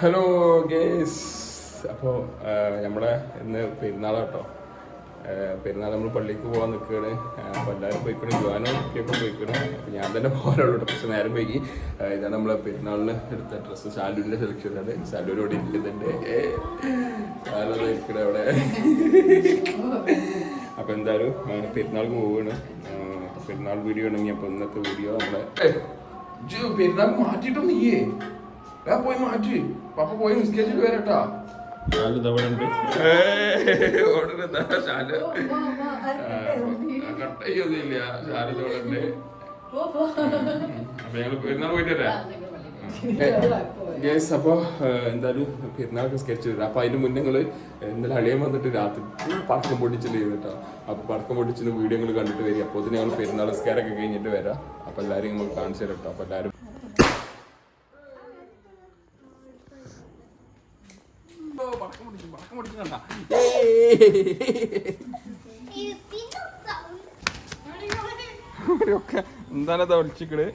Hello guys അപ്പോൾ നമ്മുടെ ഇന്ന് പെരുന്നാൾ കേട്ടോ പെരുന്നാൾ നമ്മൾ പള്ളിക്ക് പോകാൻ നിൽക്കുകയാണ് അപ്പോൾ എല്ലാവരും പോയിക്കണം. ജുവാനും ഒക്കെ പോയിക്കണം. അപ്പോൾ ഞാൻ തന്നെ പോകാനുള്ളൂ കുറച്ച് നേരം പോയി ഇതാണ് നമ്മളെ പെരുന്നാളിന് എടുത്ത ഡ്രസ്സ്. സാലൂരിന്റെ സെലക്ഷൻ ആണ്. സാലൂരോട് ഇരിക്കുന്നുണ്ട്. സാലത് ഇരിക്കണം അവിടെ. അപ്പോൾ എന്തായാലും പെരുന്നാൾക്ക് പോവുകയാണ് പെരുന്നാൾ വീഡിയോ ആണെങ്കിൽ അപ്പോൾ ഇന്നത്തെ വീഡിയോ നമ്മളെ പെരുന്നാൾ മാറ്റിയിട്ടൊന്നും നീയേ പോയി മാറ്റി. പപ്പ പോയി നിസ്കരിച്ചിട്ട് വരട്ടാ ശാരദോടുണ്ട് അപ്പൊ ഞങ്ങൾ പെരുന്നാൾ പോയിട്ട് വരാം? ഗേസ് അപ്പോൾ എന്തായാലും പെരുന്നാളൊക്കെ സ്കെച്ച് ചെയ്തത് അപ്പോൾ അതിന് മുന്നേ നിങ്ങൾ ഇന്നലെ അളിയൻ വന്നിട്ട് രാത്രി പടക്കം പൊട്ടിച്ചിട്ട് ചെയ്തിട്ടോ അപ്പോൾ പടക്കം പൊട്ടിച്ചിട്ട് വീഡിയോ കണ്ടിട്ട് വരിക. അപ്പോൾ ഞങ്ങൾ പെരുന്നാൾ സ്കെയറൊക്കെ കഴിഞ്ഞിട്ട് വരാം. അപ്പോൾ എല്ലാവരും നമ്മൾ കാണിച്ചു തരട്ടോ അപ്പൊ അപ്പോൾ എല്ലാവരും പൊട്ടിക്കും പടക്കം പൊട്ടിക്കണ്ട ഒക്കെ എന്താണ് അത് ഒളിച്ചിക്കണ്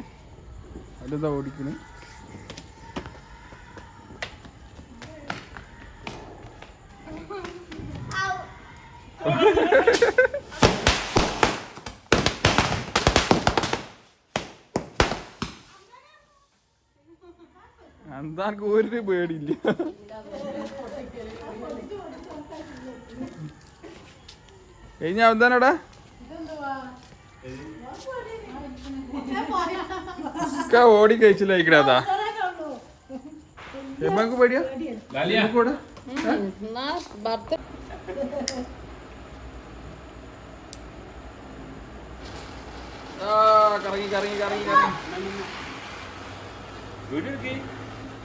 അതെന്താ ഓടിക്കണ് എന്താ എനിക്ക് ഒരു പേടിയില്ല. കഴിഞ്ഞ ഒക്കെ ഓടി കഴിച്ചില്ലായിക്കണ അതാ എമ്മക്ക് പേടിയാ? ആ, കറങ്ങി കറങ്ങി കറങ്ങി കറങ്ങി.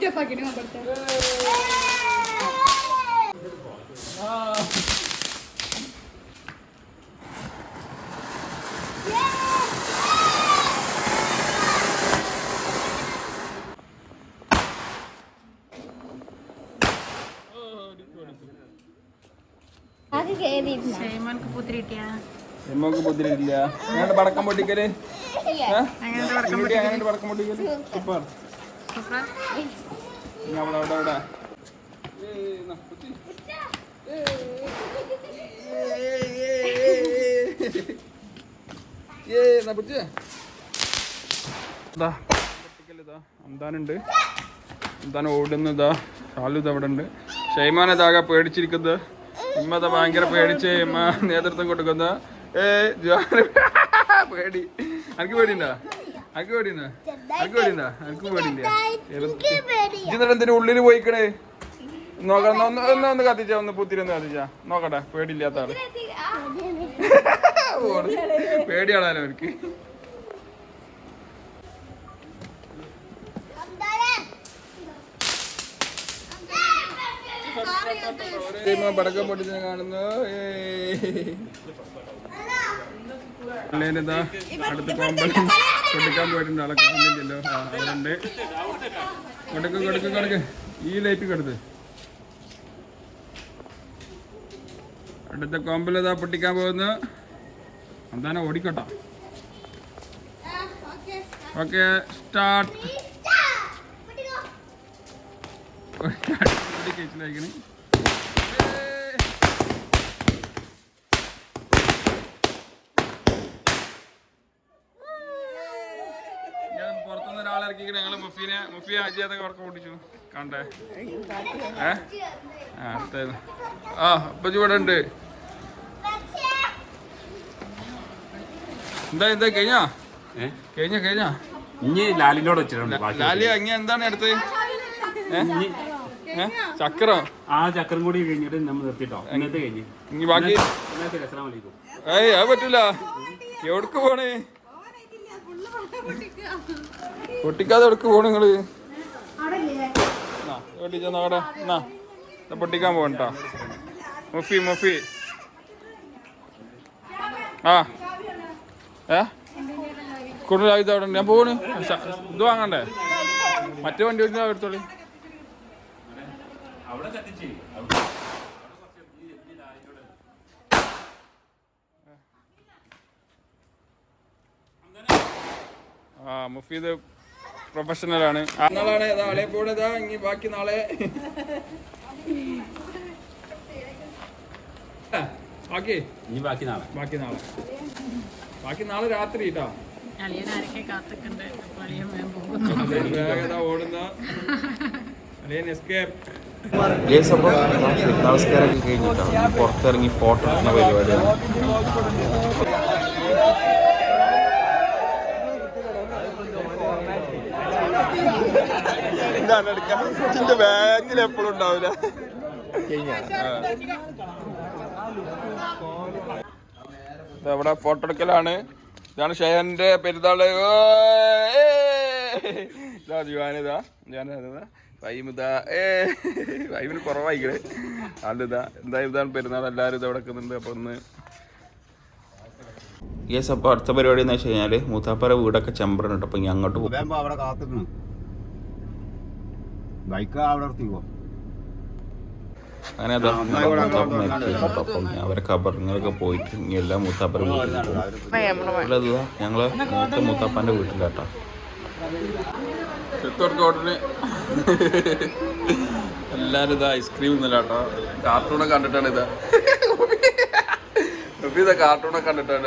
ലൈറ്റ് ഓഫ് ആക്കിയിട്ട് കൊടുത്തേ. അത് കേറിയിരുന്നോ? ഷൈമാൻക്ക് പുത്തിരി കിട്ടിയാ? എമ്മക്ക് ബുദ്ധിയില്ല ഞങ്ങളുടെ പടക്കം പൊട്ടിക്കൽ? അങ്ങനെ പടക്കം പൊട്ടിക്കൽ? സൂപ്പർ. അന്താനുണ്ട് എന്താണ് ഓടുന്നു ഇതാ ഇത് അവിടെ ഉണ്ട് ഷൈമാൻ ഇതാകെ പേടിച്ചിരിക്കുന്നത്. ഇമ്മത ഭയങ്കര പേടിച്ച് ഇമ്മ നേതൃത്വം കൊടുക്കുന്ന. ഏ പേടി. അനക്ക് പേടിയുണ്ടോ? അനക്ക് പേടിയുണ്ടോ? എന്തിനു ഉള്ളിൽ പോയിക്കണേ? നോക്കണം ഒന്ന് ഒന്ന് ഒന്ന് കത്തിച്ച ഒന്ന് പുത്തിരി ഒന്ന് കത്തിച്ചാ. നോക്കട്ടെ പേടിയില്ലാത്ത ആൾ. പേടിയാണല്ലോ അവർക്ക്. പടക്കം പൊട്ടിച്ച് കാണുന്നു. പിള്ളേരിതാ അടുത്ത കോമ്പലം കൊടുക്കാൻ പോയിട്ടുണ്ട്. ആളെ കാണുന്നില്ലല്ലോ ഉണ്ട് കൊടുക്ക് കൊടുക്ക് കൊടുക്ക്. ഈ ലൈറ്റ് കെടുത്ത് അടുത്ത കോമ്പലതാ പൊട്ടിക്കാൻ പോകുന്നു. എന്താണ് ഓടിക്കോട്ടോ. Okay start. കഴിച്ചിലായിക്കണേ ഞാൻ പുറത്തുനിന്ന് ഞങ്ങൾ മുഫീനെ മുഫിയ അജിയാതൊക്കെ ഉറക്കം ഓടിച്ചു കണ്ടേ? ഏ? ആ അടുത്തത് ആ അപ്പൊ ഇവിടെ ഉണ്ട്. എന്താ എന്താ കഴിഞ്ഞാ? കഴിഞ്ഞ കഴിഞ്ഞാ? ഇനി ലാലിനോട് വെച്ചിട്ടുണ്ട് ലാലി അങ്ങ എന്താണ് അടുത്ത്? ഏ? ആ ചക്രം കൂടി കഴിഞ്ഞിട്ട് നമ്മൾ നിർത്തിട്ടോ. ഇന്നത്തെ കഴിഞ്ഞ്. ഇനി ബാക്കി ഏയ് അത് പറ്റൂല. എവിടക്ക് പോണേ? പൊട്ടിക്കാതെ എടുക്ക് പോണ നിങ്ങൾ? എന്നാ, പൊട്ടിക്കാൻ പോകണ്ട മുഫി മുഫി. ആ. ഏ? കൂടുതൽ ആയുധം അവിടെ ഞാൻ പോണ് ഇത് വാങ്ങണ്ടേ? മറ്റേ വണ്ടി വെച്ചാൽ എടുത്തോളി. അവിടെ ആ മുഫീദ് പ്രൊഫഷണൽ ആണ് നാളാണ് നാളെ പോണതാ ഇനി ബാക്കി നാളെ? ബാക്കി? ഇനി ബാക്കി നാളെ. ബാക്കി നാളെ. ബാക്കി നാളെ രാത്രി കേട്ടോ അളിയൻ ഓടുന്ന? എസ്കേപ്പ്. ഗേസ് അപ്പോൾ നമസ്കാരമൊക്കെ കഴിഞ്ഞിട്ടാണ്. പുറത്തിറങ്ങി ഫോട്ടോ എടുക്കുന്ന പരിപാടിയാണ്. ഇതാണ് എടുക്കാം ഇതിന്റെ ബാക്കിൽ എപ്പോഴും ഉണ്ടാവില്ല. ഇത് അവിടെ ഫോട്ടോ എടുക്കലാണ്. ഇതാണ് ഷെയറിന്റെ പെരുന്നാൾ. ഇതാ ജുവാനിതാ ജുവാനിതാ വൈമിതാ ഏ. വൈമിന് കുറവായിക്കണേ ആളിതാ എന്തായാലും ഇതാണ് പെരുന്നാൾ? എല്ലാവരും ഇത് അവിടെ നിൽക്കുന്നുണ്ട്. അപ്പൊ ഒന്ന് ഗേസ് അപ്പോൾ അടുത്ത പരിപാടി എന്ന് വെച്ച് കഴിഞ്ഞാൽ മൂത്താപ്പാറ വീടൊക്കെ ചെമ്പറുണ്ട്. അപ്പൊ അപ്പോൾ ഇനി അങ്ങോട്ട് പോകും അവിടെ കാത്തുക്കണം അങ്ങനെ അപ്പം അവരെ കബറിങ്ങളൊക്കെ പോയിട്ട് ഇനി എല്ലാം മൂത്താപ്പന്റെ വീട്ടിൽ പോകും. ഞങ്ങൾ മൂത്ത മൂത്താപ്പാന്റെ വീട്ടിലാട്ടോ. ഓർഡറിന്. എല്ലാരും ഇതാ ഐസ്ക്രീം ഇന്നലാട്ടോ കാർട്ടൂണൊക്കെ കണ്ടിട്ടാണ് ഇതാ. റുബി ഇതാ കാർട്ടൂണൊക്കെ കണ്ടിട്ടാണ്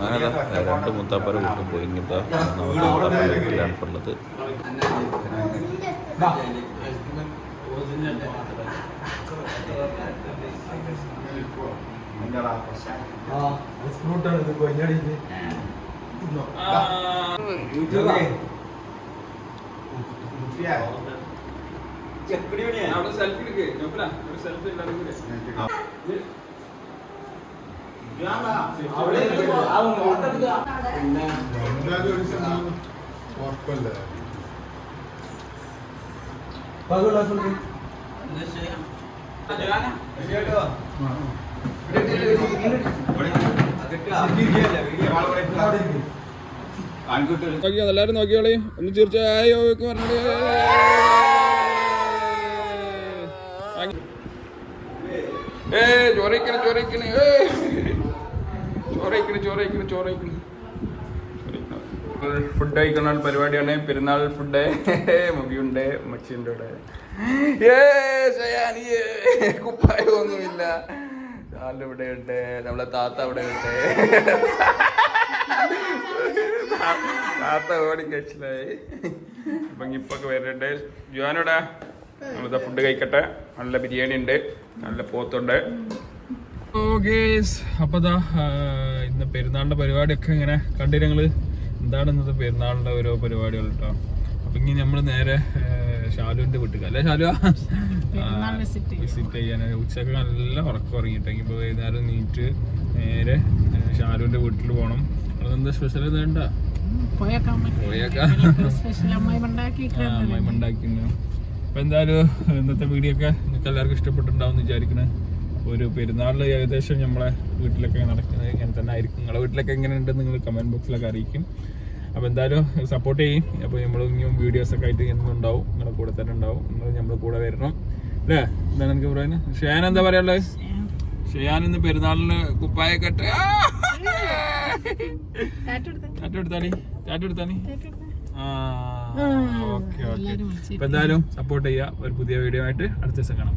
അങ്ങനെ അതാ രണ്ട് മുത്താപ്പര വീട്ടിൽ പോയി ഇങ്ങനത്തെ മൂത്താപ്പര വീട്ടിലാണ് ഉള്ളത് അവിടെ സെൽഫി എടുക്ക്. ഒരു സെൽഫി എല്ലാരും നോക്കിയോളി. ഒന്ന് തീർച്ചയായോ ഏ ചോറയിക്കണ ഏ. ചോറയിക്കണ ചോറയിക്കണ ചോറയിക്കണ. ഫുഡ് കഴിക്കുന്ന പരിപാടിയാണ്. പെരുന്നാൾ ഫുഡ്. മുടിയുണ്ട് മച്ചിന്റെ കൂടെ ഏ കുപ്പായൊന്നുമില്ല ആളുടെ ഇവിടെ ഉണ്ട്. നമ്മളെ താത്ത അവിടെ ഉണ്ട്. താത്ത ഓടി കഴിച്ചില്ലായി അപ്പൊ ഇപ്പൊക്കെ വരുന്നുണ്ട്. ജുവാനോടാ നമ്മളിതാ ഫുഡ് കഴിക്കട്ടെ. നല്ല ബിരിയാണി ഉണ്ട്. നല്ല പോത്തുണ്ട്. അപ്പൊ ദാ ഇന്ന് പെരുന്നാളിന്റെ പരിപാടിയൊക്കെ ഇങ്ങനെ കണ്ടിട്ട് ഞങ്ങൾ എന്താണ് ഇന്നത്തെ പെരുന്നാളിന്റെ ഓരോ പരിപാടികൾ കേട്ടോ അപ്പൊ ഇനി നമ്മൾ നേരെ ആ, ഷാലുവിന്റെ വീട്ടിൽ അല്ലേ ഷാലു വിസിറ്റ് ചെയ്യാൻ. ഉച്ചയ്ക്ക് നല്ല ഉറക്കം ഉറങ്ങിയിട്ടെങ്കിൽ ഇപ്പൊ വൈകുന്നേരം നീറ്റ് നേരെ ആ, ഷാലുവിന്റെ വീട്ടിൽ പോകണം അതെന്താ സ്പെഷ്യൽ വേണ്ട? പോയേക്കാം. പോയേക്കാം. സ്പെഷ്യൽ അമ്മായി ഉണ്ടാക്കി ഉണ്ടാക്കുന്നു അപ്പൊ എന്തായാലും ഇന്നത്തെ വീഡിയോ ഒക്കെ നിങ്ങൾക്ക് എല്ലാവർക്കും ഇഷ്ടപ്പെട്ടിട്ടുണ്ടാവും എന്ന് വിചാരിക്കണേ. ഒരു പെരുന്നാളിൽ ഏകദേശം നമ്മളെ വീട്ടിലൊക്കെ നടക്കുന്നത് ഇങ്ങനെ തന്നെ ആയിരിക്കും. നിങ്ങളെ വീട്ടിലൊക്കെ എങ്ങനെ ഉണ്ട് നിങ്ങൾ കമന്റ് ബോക്സിലൊക്കെ അറിയിക്കും. അപ്പോൾ എന്തായാലും സപ്പോർട്ട് ചെയ്യും. അപ്പോൾ നമ്മൾ ഇനിയും വീഡിയോസ് ഒക്കെ ആയിട്ട് എന്നും ഉണ്ടാവും. നിങ്ങളുടെ കൂടെ തന്നെ ഉണ്ടാവും. നിങ്ങൾ നമ്മുടെ കൂടെ വരണം. അല്ലേ? എന്താണ് എനിക്ക് പറയുന്നത് ഷെയാൻ എന്താ പറയാനുള്ളത് ഷെയാൻ ഇന്ന് പെരുന്നാളിന് കുപ്പായ കെട്ട് ടാറ്റ എടുത്താണി ആ. Okay okay. എന്തായാലും സപ്പോർട്ട് ചെയ്യുക. ഒരു പുതിയ വീഡിയോ ആയിട്ട് അടുത്ത ദിവസം കാണാം.